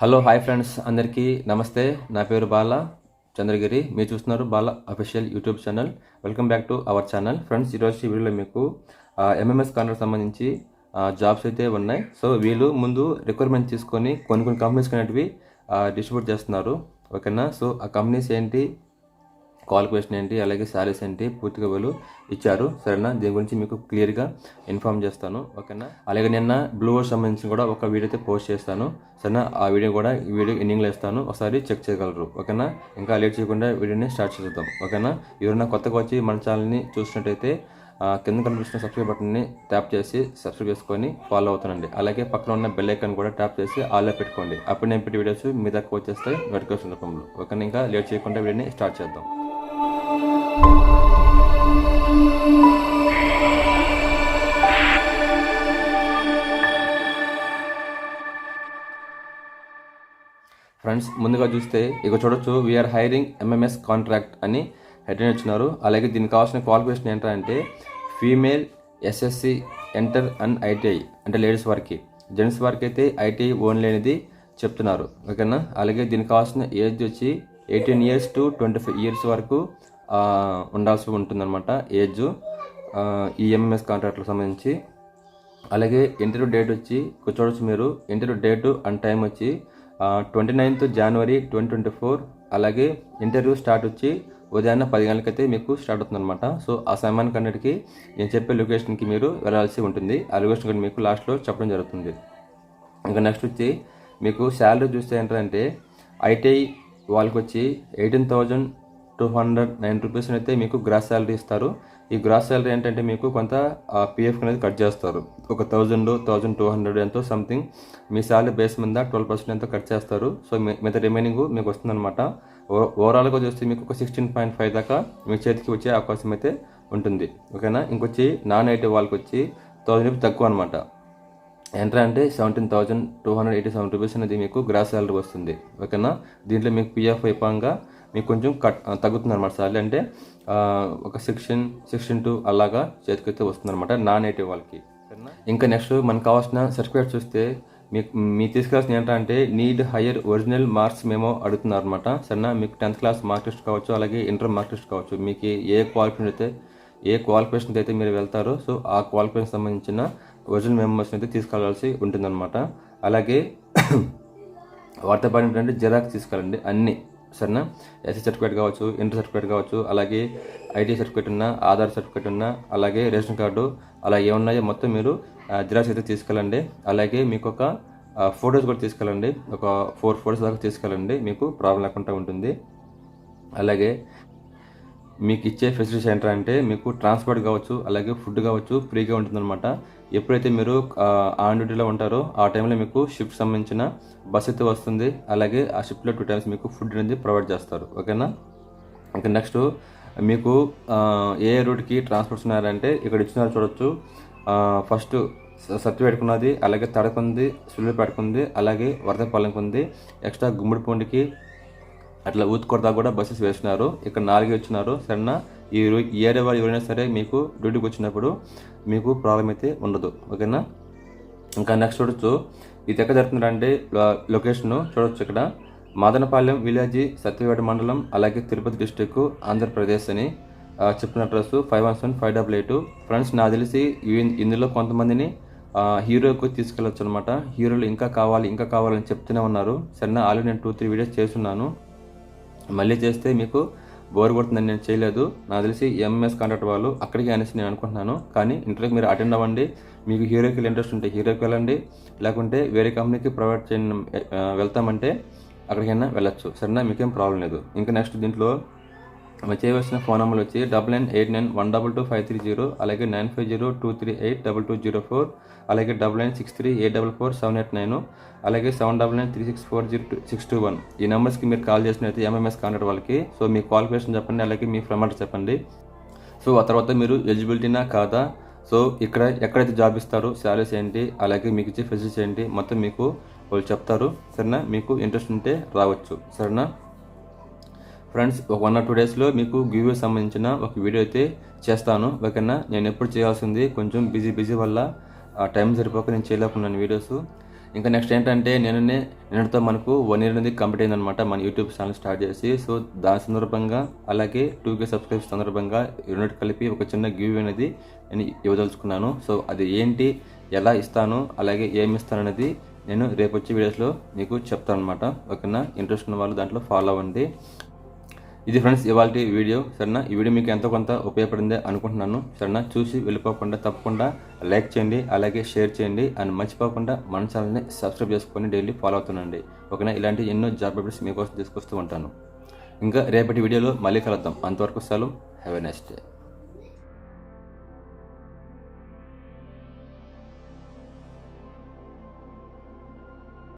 Hello hi friends అందరికీ నమస్తే. నా పేరు బాల చంద్రగిరి. మీరు చూస్తున్నారు Bala official YouTube channel welcome back to our channel friends ఈరోజు ఈ వీడియోలో మీకు ఎంఎంఎస్ కార్నర్ సంబంధించి జాబ్స్ అయితే ఉన్నాయి. సో వీళ్ళు ముందు రిక్వైర్మెంట్ తీసుకొని కొన్ని కొన్ని కంపెనీస్ అనేటివి డిస్ట్రిబ్యూట్ చేస్తున్నారు. ఓకేనా సో ఆ కంపెనీస్ ఏంటి? క్వాలిఫికేషన్ ఏంటి అలాగే శాలరీస్ ఏంటి పూర్తిగా వీళ్ళు ఇచ్చారు. సరేనా? దీని గురించి మీకు క్లియర్గా ఇన్ఫార్మ్ చేస్తాను. ఓకేనా? అలాగే నిన్న బ్లూ సంబంధించిన సంబంధించి కూడా ఒక వీడియో అయితే పోస్ట్ చేస్తాను. సరేనా? ఆ వీడియో కూడా ఈ వీడియో ఎండింగ్లో ఇస్తాను. ఒకసారి చెక్ చేయగలరు. ఓకేనా? ఇంకా లేట్ చేయకుండా వీడియోని స్టార్ట్ చేద్దాం. ఓకేనా? ఎవరైనా కొత్తగా వచ్చి మన ఛానల్ని చూసినట్టయితే కింద కనిపిస్తున్న సబ్స్క్రైబ్ బటన్ని ట్యాప్ చేసి సబ్స్క్రైబ్ చేసుకొని ఫాలో అవుతానండి అలాగే పక్కన ఉన్న బెల్ ఐకాన్ కూడా ట్యాప్ చేసి ఆల్లో పెట్టుకోండి. అప్పుడు నేను పెట్టే వీడియోస్ మీ దగ్గర వచ్చేస్తాయి నోటిఫికేషన్ రూపంలో. ఓకేనా? ఇంకా లేట్ చేయకుండా వీడియోని స్టార్ట్ చేద్దాం. ఫ్రెండ్స్ ముందుగా చూస్తే ఇక చూడొచ్చు వీఆర్ హైరింగ్ ఎంఎంఎస్ కాంట్రాక్ట్ అని హెడ్లైన్ ఇచ్చినారు. అలాగే దీనికి కావాల్సిన క్వాలిఫికేషన్ ఏంటంటే female SSC inter and ITI అంటే లేడీస్ వారికి. జెంట్స్ వారికి అయితే ఐటీఐ ఓన్లీ అనేది చెప్తున్నారు. ఓకేనా? అలాగే దీనికి కావాల్సిన ఏజ్ వచ్చి eighteen years to twenty five years వరకు ఉండాల్సి ఉంటుందన్నమాట ఏజ్ ఈ ఎంఎంఎస్ కాంట్రాక్ట్లకు సంబంధించి. అలాగే ఇంటర్వ్యూ డేట్ వచ్చి ఇక్కడ చూడొచ్చు మీరు ఇంటర్వ్యూ డేటు అండ్ టైం వచ్చి twenty ninth January twenty twenty four అలాగే ఇంటర్వ్యూ స్టార్ట్ వచ్చి ఉదయాన్న పది గంటలకైతే మీకు స్టార్ట్ అవుతుందన్నమాట. సో ఆ సమయానికి అన్నిటికీ నేను చెప్పే లొకేషన్కి మీరు వెళ్ళాల్సి ఉంటుంది. ఆ లొకేషన్ కూడా మీకు లాస్ట్లో చెప్పడం జరుగుతుంది. ఇంకా నెక్స్ట్ వచ్చి మీకు శాలరీ చూస్తే ఏంటంటే ఐటీఐ వాళ్ళకి వచ్చి eighteen thousand two hundred nine rupees అయితే మీకు గ్రాస్ శాలరీ ఇస్తారు. ఈ గ్రాస్ సాలరీ ఏంటంటే మీకు కొంత పిఎఫ్ అనేది కట్ చేస్తారు. ఒక థౌజండ్ థౌజండ్ టూ హండ్రెడ్ ఎంతో సంథింగ్ మీ శాలరీ బేస్ మీద ట్వెల్వ్ పర్సెంట్ ఎంతో కట్ చేస్తారు. సో మిగతా రిమైనింగ్ మీకు వస్తుందన్నమాట. ఓవరాల్గా చూస్తే మీకు ఒక సిక్స్టీన్ పాయింట్ ఫైవ్ దాకా మీ చేతికి వచ్చే అవకాశం అయితే ఉంటుంది. ఓకేనా? ఇంకొచ్చి నాన్ ఐటీ వాళ్ళకి వచ్చి థౌజండ్ రూపీస్ తక్కువ అనమాట ఎంట్రా అంటే seventeen thousand two hundred eighty seven rupees అనేది మీకు గ్రాస్ శాలరీ వస్తుంది. ఓకేనా? దీంట్లో మీకు పిఎఫ్ అయిపోగా మీకు కొంచెం కట్ తగ్గుతుంది అనమాట శాలరీ అంటే ఒక సిక్స్టీన్ సిక్స్టీన్ టూ అలాగా చేతికైతే వస్తుంది అనమాట నాన్ నేటివ్ వాళ్ళకి? ఇంకా నెక్స్ట్ మనకు కావాల్సిన సర్టిఫికేట్ చూస్తే మీకు మీ తీసుకెళ్ళాల్సిన ఏంటంటే నీడ్ హయ్యర్ ఒరిజినల్ మార్క్స్ మేము అడుగుతున్నారు అనమాట సరేనా? మీకు టెన్త్ క్లాస్ మార్క్ లిస్ట్ కావచ్చు అలాగే ఇంటర్ మార్క్ లిస్ట్ కావచ్చు. మీకు ఏ క్వాలిఫికేషన్ అయితే ఏ క్వాలిఫికేషన్ అయితే మీరు వెళ్తారో సో ఆ క్వాలిఫికేషన్ సంబంధించిన ఒరిజినల్ మెంబర్స్ అయితే తీసుకెళ్ళాల్సి ఉంటుందన్నమాట. అలాగే వాటితో పాటు ఏంటంటే జిరాక్స్ తీసుకెళ్ళండి అన్ని. సరేనా? ఎస్సీ సర్టిఫికేట్ కావచ్చు ఇంటర్ సర్టిఫికేట్ కావచ్చు అలాగే ఐటీ సర్టిఫికేట్ ఉన్నా ఆధార్ సర్టిఫికేట్ ఉన్నా అలాగే రేషన్ కార్డు అలా ఏమున్నాయో మొత్తం మీరు జిరాక్స్ అయితే తీసుకెళ్ళండి. అలాగే మీకు ఒక ఫొటోస్ కూడా తీసుకెళ్ళండి. ఒక ఫోర్ ఫోటోస్ దాకా తీసుకెళ్ళండి. మీకు ప్రాబ్లం లేకుండా ఉంటుంది. అలాగే మీకు ఇచ్చే ఫెసిలిటీస్ ఏంటంటే మీకు ట్రాన్స్పోర్ట్ కావచ్చు అలాగే ఫుడ్ కావచ్చు ఫ్రీగా ఉంటుందన్నమాట. ఎప్పుడైతే మీరు ఆన్ డ్యూటీలో ఉంటారో ఆ టైంలో మీకు షిఫ్ట్ సంబంధించిన బస్ అయితే వస్తుంది. అలాగే ఆ షిఫ్ట్లో టూ టైమ్స్ మీకు ఫుడ్ అనేది ప్రొవైడ్ చేస్తారు. ఓకేనా? ఇంకా నెక్స్ట్ మీకు ఏ రూట్కి ట్రాన్స్పోర్ట్స్ ఉన్నారంటే ఇక్కడ ఇచ్చినారు చూడొచ్చు. ఫస్ట్ సత్తు ఉన్నది అలాగే తడకుంది సులువుపేటకు ఉంది అలాగే వరదపాలెంకి ఉంది ఎక్స్ట్రా గుమ్మడిపూండికి అట్లా ఊతుకొడదా కూడా బస్సెస్ వేస్తున్నారు. ఇక్కడ నాలుగే వచ్చినారు. సరేనా? ఈ రో- ఈ ఏరియా వాళ్ళు ఎవరైనా సరే మీకు డ్యూటీకి వచ్చినప్పుడు మీకు ప్రాబ్లం అయితే ఉండదు. ఓకేనా? ఇంకా నెక్స్ట్ చూడొచ్చు. ఇది ఎక్కడ జరుగుతుందంటే లొకేషన్ చూడొచ్చు ఇక్కడ. మాదనపాలెం విలేజ్ సత్యవేట మండలం అలాగే తిరుపతి డిస్టిక్ ఆంధ్రప్రదేశ్ అని చెప్పిన address five one seven five double eight. Friends నాకు తెలిసి ఇందులో కొంతమందిని హీరోకు తీసుకెళ్ళొచ్చు అనమాట హీరోలు ఇంకా కావాలి ఇంకా కావాలని చెప్తూనే ఉన్నారు. సరేనా? ఆల్రెడీ నేను టూ త్రీ వీడియోస్ చేస్తున్నాను. మళ్ళీ చేస్తే మీకు బోర్ కొడుతుందని నేను చేయలేదు. నాకు తెలిసి ఎంఎస్ కాంట్రాక్ట్ వాళ్ళు అక్కడికి అనేసి నేను అనుకుంటున్నాను. కానీ ఇంటర్వ్యూకి మీరు అటెండ్ అవ్వండి. మీకు హీరోకి ఇంట్రెస్ట్ ఉంటే హీరోకి వెళ్ళండి. లేకుంటే వేరే కంపెనీకి ప్రొవైడ్ చేయడం వెళ్తామంటే అక్కడికైనా వెళ్ళొచ్చు. సరేనా? మీకేం ప్రాబ్లం లేదు. ఇంకా నెక్స్ట్ దీంట్లో చేయవలసిన ఫోన్ నెంబర్ వచ్చి double nine eight nine one double two five three zero అలాగే nine five zero two three eight double two zero four అలాగే double nine six three eight double four seven eight nine అలాగే seven double nine three six four zero two six two one. ఈ నెంబర్స్కి మీరు call చేసినట్టు MMS contact వాళ్ళకి. So మీ qualification చెప్పండి అలాగే మీ ఫ్రెండ్ చెప్పండి. సో ఆ తర్వాత మీరు ఎలిజిబిలిటీనా కాదా? సో ఇక్కడ ఎక్కడైతే జాబ్ ఇస్తారో శాలరీస్ ఏంటి అలాగే మీకు ఇచ్చే ఫెసిలిటీస్ ఏంటి మొత్తం మీకు వాళ్ళు చెప్తారు. సరేనా? మీకు ఇంట్రెస్ట్ ఉంటే రావచ్చు. సరేనా? ఫ్రెండ్స్ ఒక వన్ ఆర్ టూ డేస్లో మీకు గివ్ సంబంధించిన ఒక వీడియో అయితే చేస్తాను. ఓకేనా? నేను ఎప్పుడు చేయాల్సింది కొంచెం బిజీ బిజీ వల్ల ఆ టైం సరిపోక నేను చేయలేకున్నాను వీడియోస్ ఇంకా నెక్స్ట్ ఏంటంటే నేను నిన్నటితో మనకు వన్ ఇయర్ అనేది కంప్లీట్ అయిందనమాట మన యూట్యూబ్ ఛానల్ స్టార్ట్ చేసి. సో దాని సందర్భంగా అలాగే టూ కే సబ్స్క్రైబ్స్ సందర్భంగా యూనిట్ కలిపి ఒక చిన్న గివ్ అనేది నేను ఇవ్వదలుచుకున్నాను. సో అది ఏంటి ఎలా ఇస్తాను అలాగే ఏమి ఇస్తాను అనేది నేను రేపు వచ్చే వీడియోస్లో మీకు చెప్తాను అనమాట ఓకేనా? ఇంట్రెస్ట్ ఉన్న వాళ్ళు దాంట్లో ఫాలో అవ్వండి. ఇది ఫ్రెండ్స్ ఇవాళ వీడియో సరేనా? ఈ వీడియో మీకు ఎంతో కొంత ఉపయోగపడిందే అనుకుంటున్నాను సరేనా? చూసి వెళ్ళిపోకుండా తప్పకుండా లైక్ చేయండి అలాగే షేర్ చేయండి అండ్ మర్చిపోకుండా మన ఛానల్ని సబ్స్క్రైబ్ చేసుకొని డైలీ ఫాలో అవుతుండండి. ఓకేనా? ఇలాంటి ఎన్నో జాబ్ అప్డేట్స్ మీకోసం తీసుకొస్తూ ఉంటాను. ఇంకా రేపటి వీడియోలో మళ్ళీ కలుద్దాం. అంతవరకు సెలవు. Have a next day